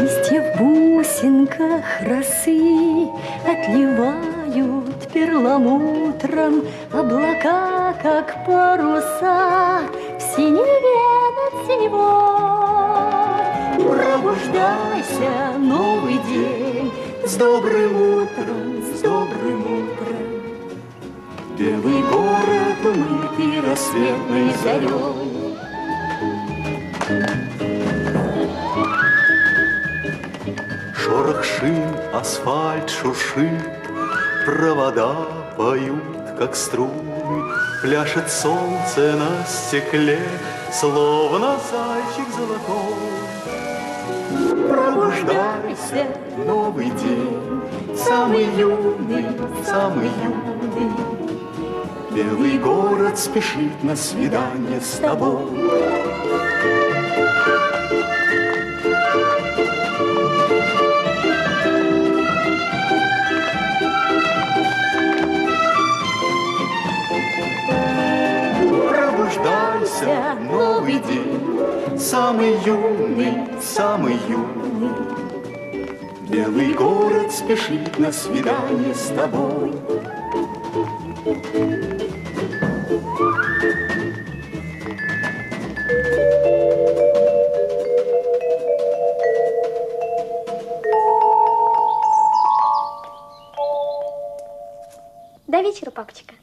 Листья в бусинках росы Отливают перламутром. Облака, как паруса В синеве над синевой. Пробуждайся, новый день. С добрым утром, с добрым утром. Белый год умытый рассветной зарей Шорох шин, асфальт шуршит, Провода поют, как струны, Пляшет солнце на стекле, Словно зайчик золотой. Пробуждайся, новый день, самый юный, самый юный. Белый город спешит на свидание с тобой. Пробуждайся, новый день, самый юный, самый юный. Белый город спешит на свидание с тобой. До вечера, папочка.